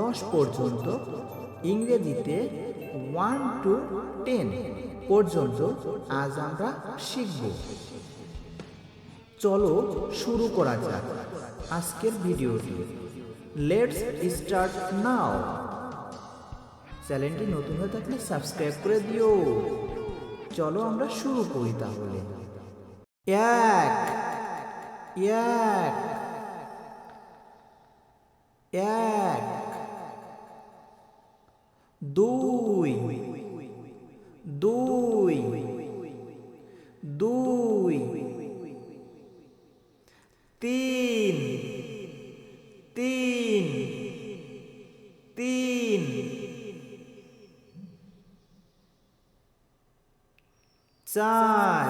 দশ পর্যন্ত, ইংরেজিতে ওয়ান টু টেন পর্যন্ত আজ আমরা শিখব। চলো শুরু করা যাক আজকের ভিডিওটি। লেটস স্টার্ট নাও চ্যানেলটি নতুন হয়ে থাকলে সাবস্ক্রাইব করে দিও। চলো আমরা শুরু করি তাহলে। এক এক এক দুই দুই দুই তিন তিন তিন। চার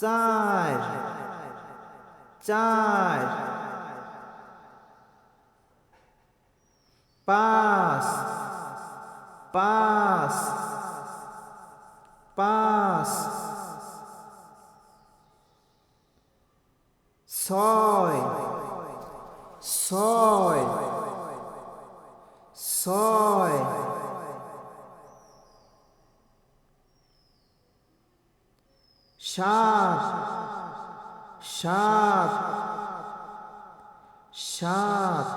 চার চার। পাঁচ পাঁচ পাঁচ ছয় ছয় ছয় সাত সাত সাত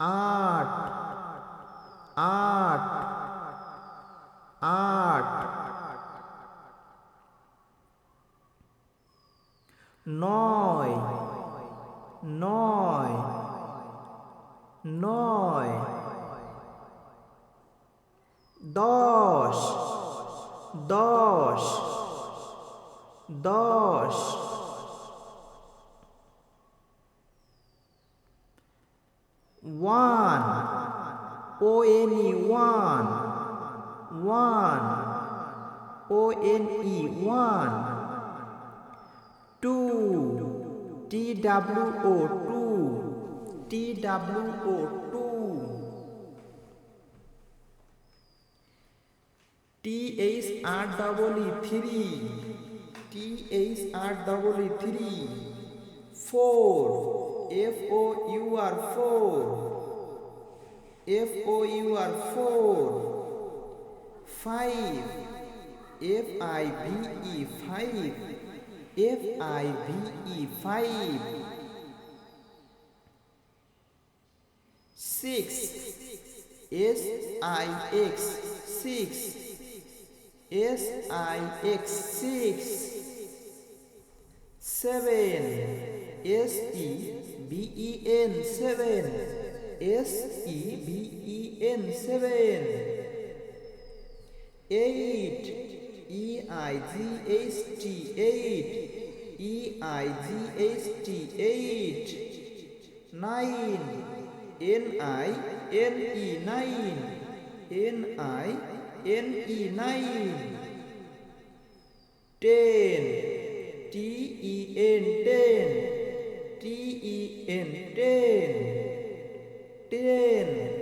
আট আট আট। নয় নয় নয়। দশ দশ দশ। One O N E one one O N E one two T W O two T W O two T H R double E three T H R double E three four F O U R four F O U R four five F I V E five F I V E five six S I X six S I X six seven S E V N seven S E V N seven eight E I G H T eight E I G H T eight nine N I N E nine N I N E nine ten T E N ten T E N ten ten